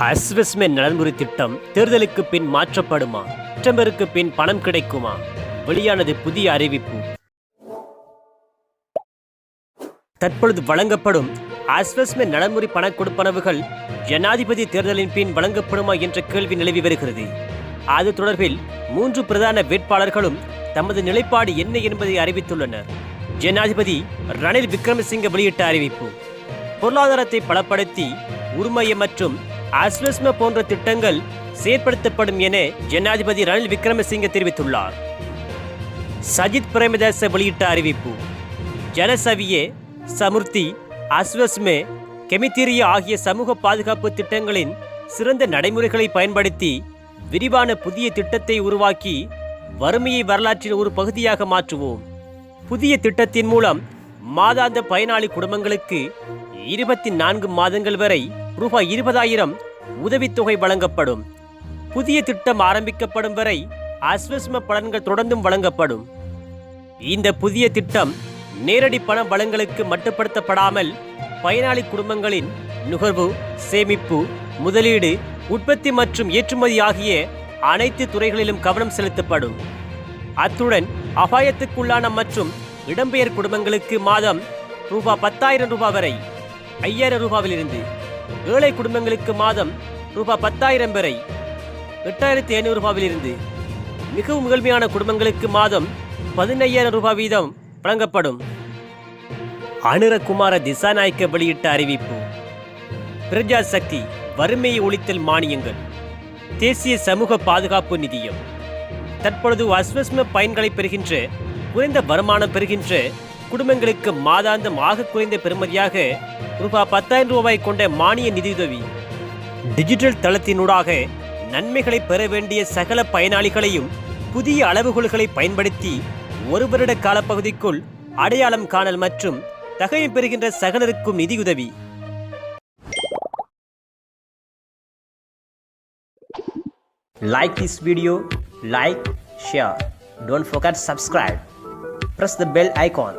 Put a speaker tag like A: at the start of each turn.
A: அஸ்வஸ்மென் நலன்புரி திட்டம் தேர்தலுக்கு பின் மாற்றப்படுமா? செப்டம்பருக்கு பின் பணம் கிடைக்குமா? வெளியானது புதிய அறிவிப்பு. தற்பொழுது வழங்கப்படும் அஸ்வஸ்மென் நலன்முறை பண கொடுப்பனவுகள் ஜனாதிபதி தேர்தலின் பின் வழங்கப்படுமா என்ற கேள்வி நிலவி வருகிறது. அது தொடர்பில் மூன்று பிரதான வேட்பாளர்களும் தமது நிலைப்பாடு என்ன என்பதை அறிவித்துள்ளனர். ஜனாதிபதி ரணில் விக்ரமசிங்க வெளியிட்ட அறிவிப்பு. பொருளாதாரத்தை பலப்படுத்தி உரிமைய மற்றும் அஸ்வஸ்ம போன்ற திட்டங்கள் செயற்படுத்தப்படும் என ஜனாதிபதி ரணில் விக்ரமசிங்க தெரிவித்துள்ளார். சஜித் பிரேமதாச வெளியிட்ட அறிவிப்பு ஜனசவியே சமுர்த்தி அஸ்வஸ்மே கெமித்திரியா ஆகிய சமூக பாதுகாப்பு திட்டங்களின் சிறந்த நடைமுறைகளை பயன்படுத்தி விரிவான புதிய திட்டத்தை உருவாக்கி வறுமையை வரலாற்றின் ஒரு பகுதியாக மாற்றுவோம். புதிய திட்டத்தின் மூலம் மாதாந்த பயனாளி குடும்பங்களுக்கு இருபத்தி நான்கு மாதங்கள் வரை ரூபாய் இருபதாயிரம் உதவித்தொகை வழங்கப்படும். புதிய திட்டம் ஆரம்பிக்கப்படும் வரை அஸ்வஸ்ம பலன்கள் தொடர்ந்தும் வழங்கப்படும். இந்த புதிய திட்டம் நேரடி பண வளங்களுக்கு மட்டுப்படுத்தப்படாமல் பயனாளி குடும்பங்களின் நுகர்வு சேமிப்பு முதலீடு உற்பத்தி மற்றும் ஏற்றுமதி ஆகிய அனைத்து துறைகளிலும் கவனம் செலுத்தப்படும். அத்துடன் அபாயத்துக்குள்ளான மற்றும் இடம்பெயர் குடும்பங்களுக்கு மாதம் ரூபாய் பத்தாயிரம் ரூபாய் வரை ஐயாயிரம் ரூபாவிலிருந்து ஏழை குடும்பங்களுக்கு மாதம் ரூபாய் பத்தாயிரம் வரை. எட்டாயிரத்தி ஐநூறு ரூபாவிலிருந்து மிகவும் முகழ்மையான குடும்பங்களுக்கு மாதம் பதினையாயிரம் ரூபாய் வீதம் வழங்கப்படும். அனுரகுமார திசாநாயக்க வெளியிட்ட அறிவிப்பு. பிரஜா சக்தி வறுமையை ஒழித்தல் மானியங்கள். தேசிய சமூக பாதுகாப்பு நிதியம். தற்பொழுது அஸ்வஸ்ம பயன்களை பெறுகின்ற குறைந்த வருமானம் பெறுகின்ற குடும்பங்களுக்கு மாதாந்தம் ஆக குறைந்த பெறுமதியாக ரூபாய் பத்தாயிரம் ரூபாய் கொண்ட மானிய நிதியுதவி டிஜிட்டல் தளத்தினூடாக நன்மைகளை பெற வேண்டிய சகல பயனாளிகளையும் புதிய அளவுகோல்களை பயன்படுத்தி ஒரு வருட காலப்பகுதிக்குள் அடையாளம் காணல் மற்றும் தகவல் பெறுகின்ற சகலருக்கும் நிதியுதவி Like this video, like, share. Don't forget subscribe. Press the bell icon